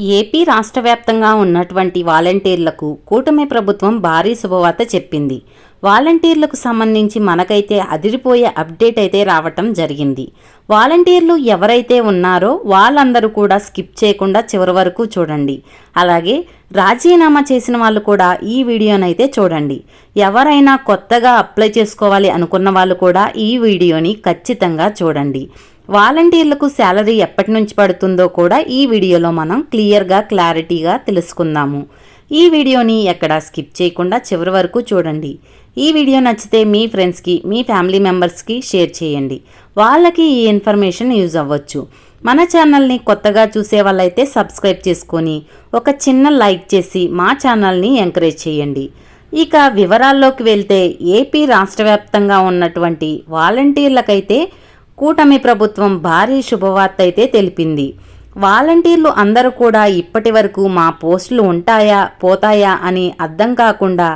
AP రాష్ట్ర వ్యాప్తంగా ఉన్నటువంటి వాలంటీర్లకు కూటమి ప్రభుత్వం భారీ శుభవార్త చెప్పింది. వాలంటీర్లకు సంబంధించి మనకైతే అదిరిపోయే అప్డేట్ అయితే రావటం జరిగింది. వాలంటీర్లు ఎవరైతే ఉన్నారో వాళ్ళందరూ కూడా స్కిప్ చేయకుండా చివరి వరకు చూడండి. అలాగే రాజీనామా చేసిన వాళ్ళు కూడా ఈ వీడియోనైతే చూడండి. ఎవరైనా కొత్తగా అప్లై చేసుకోవాలి అనుకున్న వాళ్ళు కూడా ఈ వీడియోని ఖచ్చితంగా చూడండి. వాలంటీర్లకు శాలరీ ఎప్పటి నుంచి పడుతుందో కూడా ఈ వీడియోలో మనం క్లియర్గా క్లారిటీగా తెలుసుకుందాము. ఈ వీడియోని ఎక్కడ స్కిప్ చేయకుండా చివరి వరకు చూడండి. ఈ వీడియో నచ్చితే మీ ఫ్రెండ్స్కి మీ ఫ్యామిలీ మెంబర్స్కి షేర్ చేయండి. వాళ్ళకి ఈ ఇన్ఫర్మేషన్ యూజ్ అవ్వచ్చు. మన ఛానల్ని కొత్తగా చూసే వాళ్ళైతే సబ్స్క్రైబ్ చేసుకొని ఒక చిన్న లైక్ చేసి మా ఛానల్ని ఎంకరేజ్ చేయండి. ఇక వివరాల్లోకి వెళ్తే ఏపీ రాష్ట్ర వ్యాప్తంగా ఉన్నటువంటి వాలంటీర్లకైతే కూటమి ప్రభుత్వం భారీ శుభవార్త అయితే తెలిపింది. వాలంటీర్లు అందరూ కూడా ఇప్పటి వరకు మా పోస్టులు ఉంటాయా పోతాయా అని అర్థం కాకుండా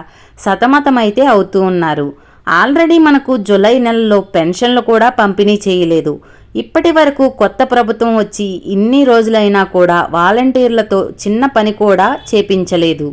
సతమతమైతే అవుతూ ఉన్నారు. ఆల్రెడీ మనకు జులై నెలలో పెన్షన్లు కూడా పంపిణీ చేయలేదు. ఇప్పటి వరకు కొత్త ప్రభుత్వం వచ్చి ఇన్ని రోజులైనా కూడా వాలంటీర్లతో చిన్న పని కూడా చేపించలేదు.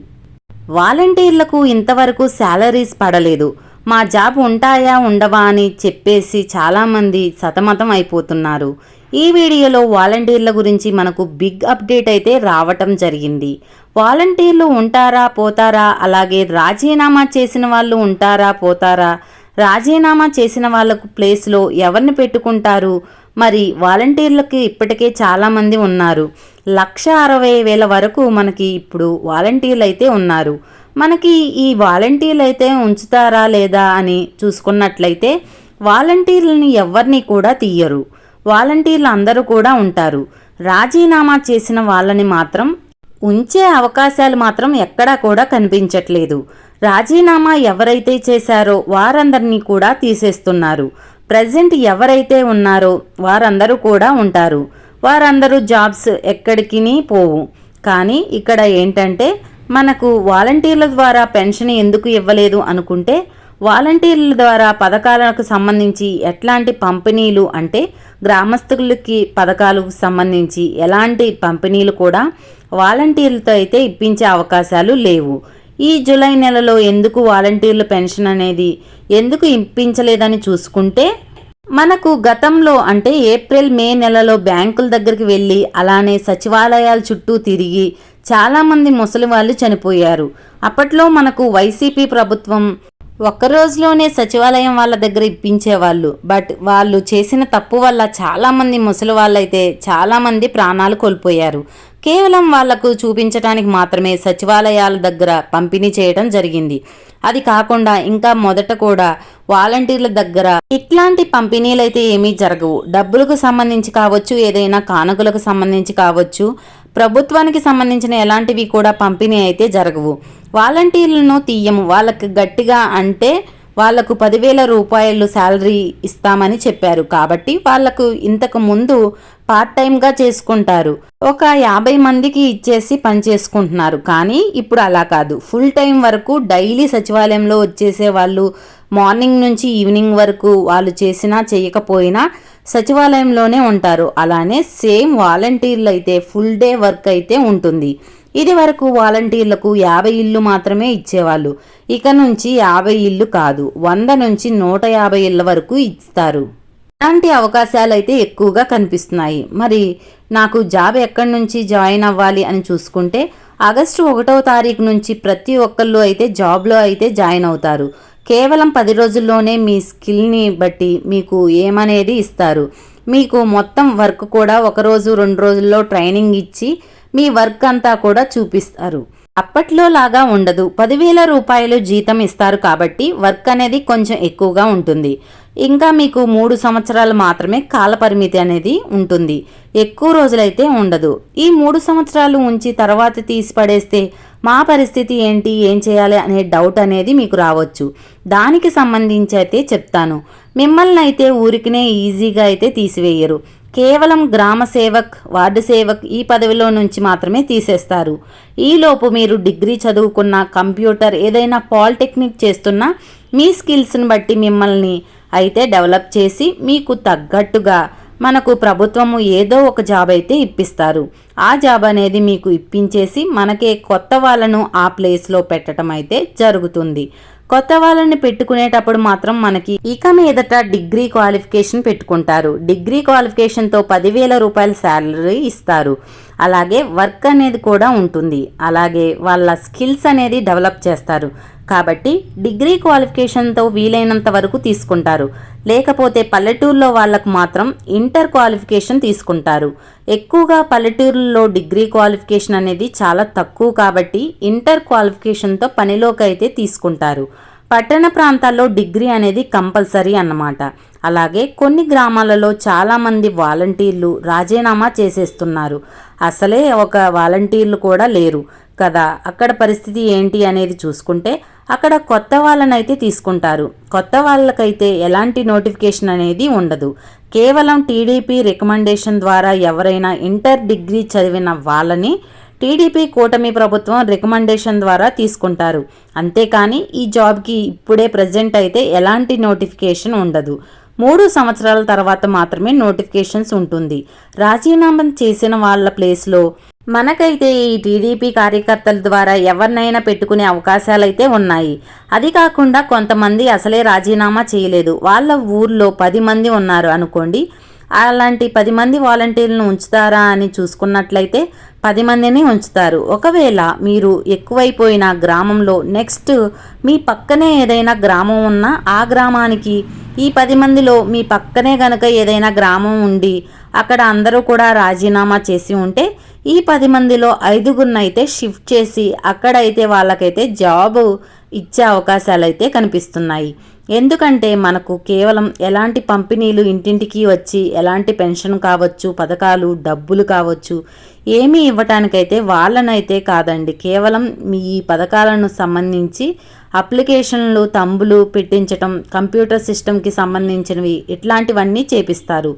వాలంటీర్లకు ఇంతవరకు శాలరీస్ పడలేదు. మా జాబ్ ఉంటాయా ఉండవా అని చెప్పేసి చాలామంది సతమతం అయిపోతున్నారు. ఈ వీడియోలో వాలంటీర్ల గురించి మనకు బిగ్ అప్డేట్ అయితే రావటం జరిగింది. వాలంటీర్లు ఉంటారా పోతారా? అలాగే రాజీనామా చేసిన వాళ్ళు ఉంటారా పోతారా? రాజీనామా చేసిన వాళ్ళకు ప్లేస్లో ఎవరిని పెట్టుకుంటారు? మరి వాలంటీర్లకి ఇప్పటికే చాలామంది ఉన్నారు. లక్ష అరవై వేల వరకు మనకి ఇప్పుడు వాలంటీర్లు అయితే ఉన్నారు. మనకి ఈ వాలంటీర్లు అయితే ఉంచుతారా లేదా అని చూసుకున్నట్లయితే వాలంటీర్లని ఎవరిని కూడా తీయరు. వాలంటీర్లు అందరూ కూడా ఉంటారు. రాజీనామా చేసిన వాళ్ళని మాత్రం ఉంచే అవకాశాలు మాత్రం ఎక్కడా కూడా కనిపించట్లేదు. రాజీనామా ఎవరైతే చేశారో వారందరినీ కూడా తీసేస్తున్నారు. ప్రజెంట్ ఎవరైతే ఉన్నారో వారందరూ కూడా ఉంటారు. వారందరూ జాబ్స్ ఎక్కడికి పోవు. కానీ ఇక్కడ ఏంటంటే మనకు వాలంటీర్ల ద్వారా పెన్షన్ ఎందుకు ఇవ్వలేదు అనుకుంటే వాలంటీర్ల ద్వారా పథకాలకు సంబంధించి ఎట్లాంటి పంపిణీలు అంటే గ్రామస్తులకి పథకాలకు సంబంధించి ఎలాంటి పంపిణీలు కూడా వాలంటీర్లతో అయితే ఇప్పించే అవకాశాలు లేవు. ఈ జూలై నెలలో ఎందుకు వాలంటీర్ల పెన్షన్ అనేది ఎందుకు ఇప్పించలేదని చూసుకుంటే మనకు గతంలో అంటే ఏప్రిల్ మే నెలలో బ్యాంకుల దగ్గరికి వెళ్ళి అలానే సచివాలయాల చుట్టూ తిరిగి చాలామంది ముసలి వాళ్ళు చనిపోయారు. అప్పట్లో మనకు వైసీపీ ప్రభుత్వం ఒక్క రోజులోనే సచివాలయం వాళ్ళ దగ్గర ఇప్పించేవాళ్ళు. బట్ వాళ్ళు చేసిన తప్పు వల్ల చాలామంది ముసలి వాళ్ళైతే చాలామంది ప్రాణాలు కోల్పోయారు. కేవలం వాళ్ళకు చూపించడానికి మాత్రమే సచివాలయాల దగ్గర పంపిణీ చేయడం జరిగింది. అది కాకుండా ఇంకా మొదట కూడా వాలంటీర్ల దగ్గర ఇట్లాంటి పంపిణీలు అయితే ఏమీ జరగవు. డబ్బులకు సంబంధించి కావచ్చు ఏదైనా కానుకలకు సంబంధించి కావచ్చు ప్రభుత్వానికి సంబంధించిన ఎలాంటివి కూడా పంపిణీ అయితే జరగవు. వాలంటీర్లను తీయము వాళ్ళకి గట్టిగా అంటే వాళ్ళకు పదివేల రూపాయలు శాలరీ ఇస్తామని చెప్పారు. కాబట్టి వాళ్ళకు ఇంతకు ముందు పార్ట్ టైంగా చేసుకుంటారు. ఒక యాభై మందికి ఇచ్చేసి పని చేసుకుంటున్నారు. కానీ ఇప్పుడు అలా కాదు. ఫుల్ టైం వరకు డైలీ సచివాలయంలో వచ్చేసే వాళ్ళు మార్నింగ్ నుంచి ఈవినింగ్ వరకు వాళ్ళు చేసినా చేయకపోయినా సచివాలయంలోనే ఉంటారు. అలానే సేమ్ వాలంటీర్లు అయితే ఫుల్ డే వర్క్ అయితే ఉంటుంది. ఇది వరకు వాలంటీర్లకు యాభై ఇల్లు మాత్రమే ఇచ్చేవాళ్ళు. ఇక నుంచి యాభై ఇల్లు కాదు. వంద నుంచి నూట యాభై ఇళ్ళ వరకు ఇస్తారు. ఇలాంటి అవకాశాలు అయితే ఎక్కువగా కనిపిస్తున్నాయి. మరి నాకు జాబ్ ఎక్కడి నుంచి జాయిన్ అవ్వాలి అని చూసుకుంటే ఆగస్టు ఒకటవ తారీఖు నుంచి ప్రతి ఒక్కళ్ళు అయితే జాబ్లో అయితే జాయిన్ అవుతారు. కేవలం పది రోజుల్లోనే మీ స్కిల్ని బట్టి మీకు ఏమనేది ఇస్తారు. మీకు మొత్తం వర్క్ కూడా ఒక రోజు రెండు రోజుల్లో ట్రైనింగ్ ఇచ్చి మీ వర్క్ అంతా కూడా చూపిస్తారు. అప్పట్లో లాగా ఉండదు. పదివేల రూపాయలు జీతం ఇస్తారు కాబట్టి వర్క్ అనేది కొంచెం ఎక్కువగా ఉంటుంది. ఇంకా మీకు మూడు సంవత్సరాలు మాత్రమే కాలపరిమితి అనేది ఉంటుంది. ఎక్కువ రోజులైతే ఉండదు. ఈ మూడు సంవత్సరాలు ఉంచి తర్వాత తీసి పడేస్తే మా పరిస్థితి ఏంటి? ఏం చేయాలి? అనే డౌట్ అనేది మీకు రావచ్చు. దానికి సంబంధించి అయితే చెప్తాను. మిమ్మల్ని అయితే ఊరికినే ఈజీగా అయితే తీసివేయరు. కేవలం గ్రామ సేవక్ వార్డు సేవక్ ఈ పదవిలో నుంచి మాత్రమే తీసేస్తారు. ఈలోపు మీరు డిగ్రీ చదువుకున్న కంప్యూటర్ ఏదైనా పాలిటెక్నిక్ చేస్తున్నా మీ స్కిల్స్ని బట్టి మిమ్మల్ని అయితే డెవలప్ చేసి మీకు తగ్గట్టుగా మనకు ప్రభుత్వము ఏదో ఒక జాబ్ అయితే ఇప్పిస్తారు. ఆ జాబ్ అనేది మీకు ఇప్పించేసి మనకే కొత్త వాళ్ళను ఆ ప్లేస్లో పెట్టడం అయితే జరుగుతుంది. కొత్త వాళ్ళని పెట్టుకునేటప్పుడు మాత్రం మనకి ఇక మీదట డిగ్రీ క్వాలిఫికేషన్ పెట్టుకుంటారు. డిగ్రీ క్వాలిఫికేషన్తో పదివేల రూపాయల శాలరీ ఇస్తారు. అలాగే వర్క్ అనేది కూడా ఉంటుంది. అలాగే వాళ్ళ స్కిల్స్ అనేది డెవలప్ చేస్తారు. కాబట్టి డిగ్రీ క్వాలిఫికేషన్తో వీలైనంత వరకు తీసుకుంటారు. లేకపోతే పల్లెటూరులో వాళ్ళకు మాత్రం ఇంటర్ క్వాలిఫికేషన్ తీసుకుంటారు. ఎక్కువగా పల్లెటూరులో డిగ్రీ క్వాలిఫికేషన్ అనేది చాలా తక్కువ కాబట్టి ఇంటర్ క్వాలిఫికేషన్తో పనిలోకి అయితే తీసుకుంటారు. పట్టణ ప్రాంతాల్లో డిగ్రీ అనేది కంపల్సరీ అన్నమాట. అలాగే కొన్ని గ్రామాలలో చాలామంది వాలంటీర్లు రాజీనామా చేసేస్తున్నారు. అసలే ఒక వాలంటీర్లు కూడా లేరు. కదా? అక్కడ పరిస్థితి ఏంటి అనేది చూసుకుంటే అక్కడ కొత్త వాళ్ళనైతే తీసుకుంటారు. కొత్త వాళ్ళకైతే ఎలాంటి నోటిఫికేషన్ అనేది ఉండదు. కేవలం టీడీపీ రికమెండేషన్ ద్వారా ఎవరైనా ఇంటర్ డిగ్రీ చదివిన వాళ్ళని టీడీపీ కూటమి ప్రభుత్వం రికమెండేషన్ ద్వారా తీసుకుంటారు. అంతేకాని ఈ జాబ్కి ఇప్పుడే ప్రజెంట్ అయితే ఎలాంటి నోటిఫికేషన్ ఉండదు. మూడు సంవత్సరాల తర్వాత మాత్రమే నోటిఫికేషన్స్ ఉంటుంది. రాజీనామా చేసిన వాళ్ళ ప్లేస్లో మనకైతే ఈ టీడీపీ కార్యకర్తల ద్వారా ఎవరినైనా పెట్టుకునే అవకాశాలు అయితే ఉన్నాయి. అది కాకుండా కొంతమంది అసలే రాజీనామా చేయలేదు. వాళ్ళ ఊర్లో పది మంది ఉన్నారు అనుకోండి. అలాంటి పది మంది వాలంటీర్లను ఉంచుతారా అని చూసుకున్నట్లయితే పది మందిని ఉంచుతారు. ఒకవేళ మీరు ఎక్కువైపోయిన గ్రామంలో నెక్స్ట్ మీ పక్కనే ఏదైనా గ్రామం ఉన్నా ఆ గ్రామానికి ఈ పది మందిలో మీ పక్కనే గనక ఏదైనా గ్రామం ఉండి అక్కడ అందరూ కూడా రాజీనామా చేసి ఉంటే ఈ పది మందిలో ఐదుగురినైతే షిఫ్ట్ చేసి అక్కడైతే వాళ్ళకైతే జాబ్ ఇచ్చే అవకాశాలు అయితే కనిపిస్తున్నాయి. ఎందుకంటే మనకు కేవలం ఎలాంటి పంపిణీలు ఇంటింటికి వచ్చి ఎలాంటి పెన్షన్ కావచ్చు పథకాలు డబ్బులు కావచ్చు ఏమీ ఇవ్వటానికైతే వాళ్ళనైతే కాదండి. కేవలం మీ ఈ పథకాలను సంబంధించి అప్లికేషన్లు తంబులు పెట్టించటం కంప్యూటర్ సిస్టమ్కి సంబంధించినవి ఇట్లాంటివన్నీ చేపిస్తారు.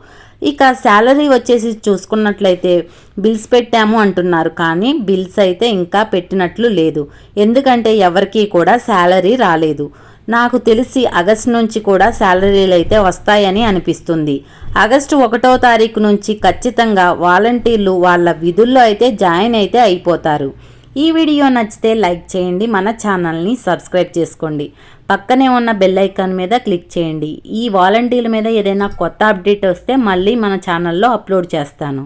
ఇక శాలరీ వచ్చేసి చూసుకున్నట్లయితే బిల్స్ పెట్టాము అంటున్నారు. కానీ బిల్స్ అయితే ఇంకా పెట్టినట్లు లేదు. ఎందుకంటే ఎవరికీ కూడా శాలరీ రాలేదు. నాకు తెలిసి ఆగస్టు నుంచి కూడా శాలరీలు అయితే వస్తాయని అనిపిస్తుంది. ఆగస్టు ఒకటో తారీఖు నుంచి ఖచ్చితంగా వాలంటీర్లు వాళ్ళ విధుల్లో అయితే జాయిన్ అయితే అయిపోతారు. ఈ వీడియో నచ్చితే లైక్ చేయండి మన ఛానల్ని సబ్స్క్రైబ్ చేసుకోండి. పక్కనే ఉన్న బెల్ ఐకాన్ మీద క్లిక్ చేయండి. ఈ వాలంటీర్ల మీద ఏదైనా కొత్త అప్డేట్ వస్తే మళ్ళీ మన ఛానల్లో అప్లోడ్ చేస్తాను.